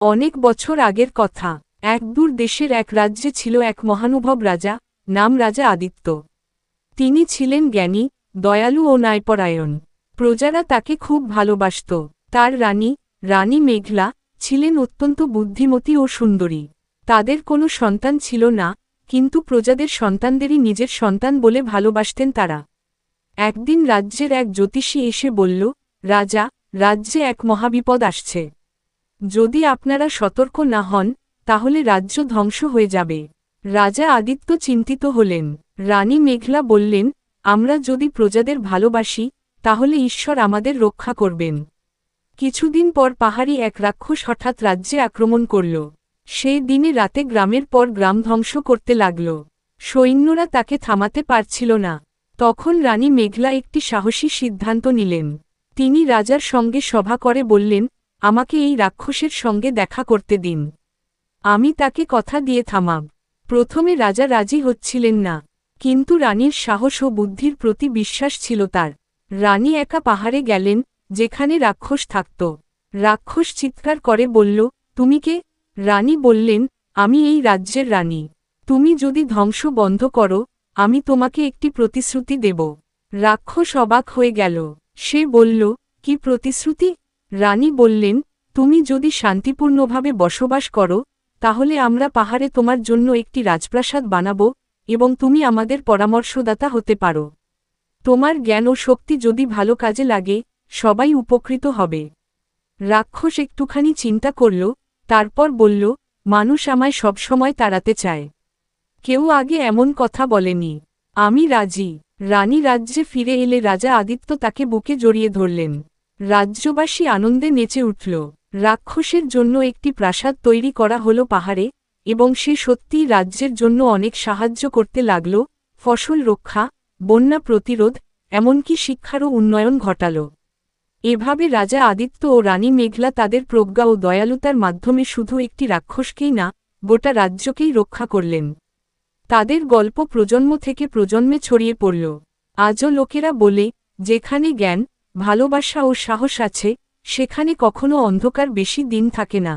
অনেক বছর আগের কথা। এক দূর দেশের এক রাজ্যে ছিল এক মহানুভব রাজা, নাম রাজা আদিত্য। তিনি ছিলেন জ্ঞানী, দয়ালু ও ন্যায়পরায়ণ। প্রজারা তাকে খুব ভালোবাসত। তার রানী রানী মেঘলা, ছিলেন অত্যন্ত বুদ্ধিমতী ও সুন্দরী। তাদের কোনো সন্তান ছিল না, কিন্তু প্রজাদের সন্তানদেরই নিজের সন্তান বলে ভালোবাসতেন তারা। একদিন রাজ্যের এক জ্যোতিষী এসে বলল, রাজা, রাজ্যে এক মহাবিপদ আসছে। যদি আপনারা সতর্ক না হন, তাহলে রাজ্য ধ্বংস হয়ে যাবে। রাজা আদিত্য চিন্তিত হলেন। রানী মেঘলা বললেন, আমরা যদি প্রজাদের ভালোবাসি, তাহলে ঈশ্বর আমাদের রক্ষা করবেন। কিছুদিন পর পাহাড়ি এক রাক্ষস হঠাৎ রাজ্যে আক্রমণ করল। সেই দিনে রাতে গ্রামের পর গ্রাম ধ্বংস করতে লাগল। সৈন্যরা তাকে থামাতে পারছিল না। তখন রানী মেঘলা একটি সাহসী সিদ্ধান্ত নিলেন। তিনি রাজার সঙ্গে সভা করে বললেন আমাকে এই রাক্ষসের সঙ্গে দেখা করতে দিন। আমি তাকে কথা দিয়ে থামাব প্রথমে রাজা রাজি হচ্ছিলেন না, কিন্তু রানীর সাহস ও বুদ্ধির প্রতি বিশ্বাস ছিল তার। রানী একা পাহাড়ে গেলেন, যেখানে রাক্ষস থাকত। রাক্ষস চিৎকার করে বলল, তুমি কে? রানী বললেন, আমি এই রাজ্যের রানী। তুমি যদি ধ্বংস বন্ধ করো, আমি তোমাকে একটি প্রতিশ্রুতি দেব। রাক্ষস অবাক হয়ে গেল। সে বলল, কি প্রতিশ্রুতি? রানী বললেন, তুমি যদি শান্তিপূর্ণভাবে বসবাস করো, তাহলে আমরা পাহাড়ে তোমার জন্য একটি রাজপ্রাসাদ বানাবো এবং তুমি আমাদের পরামর্শদাতা হতে পারো। তোমার জ্ঞান ও শক্তি যদি ভালো কাজে লাগে, সবাই উপকৃত হবে রাক্ষস একটুখানি চিন্তা করল, তারপর বলল, মানুষ আমায় সবসময় তাড়াতে চায়। কেউ আগে এমন কথা বলেনি। আমি রাজি রানী রাজ্যে ফিরে এলে রাজা আদিত্য তাকে বুকে জড়িয়ে ধরলেন। রাজ্যবাসী আনন্দে নেচে উঠল। রাক্ষসের জন্য একটি প্রাসাদ তৈরি করা হল পাহাড়ে, এবং সে সত্যিই রাজ্যের জন্য অনেক সাহায্য করতে লাগল, ফসল রক্ষা, বন্যা প্রতিরোধ, এমনকি শিক্ষারও উন্নয়ন ঘটাল। এভাবে রাজা আদিত্য ও রানী মেঘলা তাদের প্রজ্ঞা ও দয়ালুতার মাধ্যমে শুধু একটি রাক্ষসকেই না, গোটা রাজ্যকেই রক্ষা করলেন। তাদের গল্প প্রজন্ম থেকে প্রজন্মে ছড়িয়ে পড়ল। আজও লোকেরা বলে, যেখানে জ্ঞান ভালোবাসা ও সাহস আছে সেখানে কখনো অন্ধকার বেশি দিন থাকে না।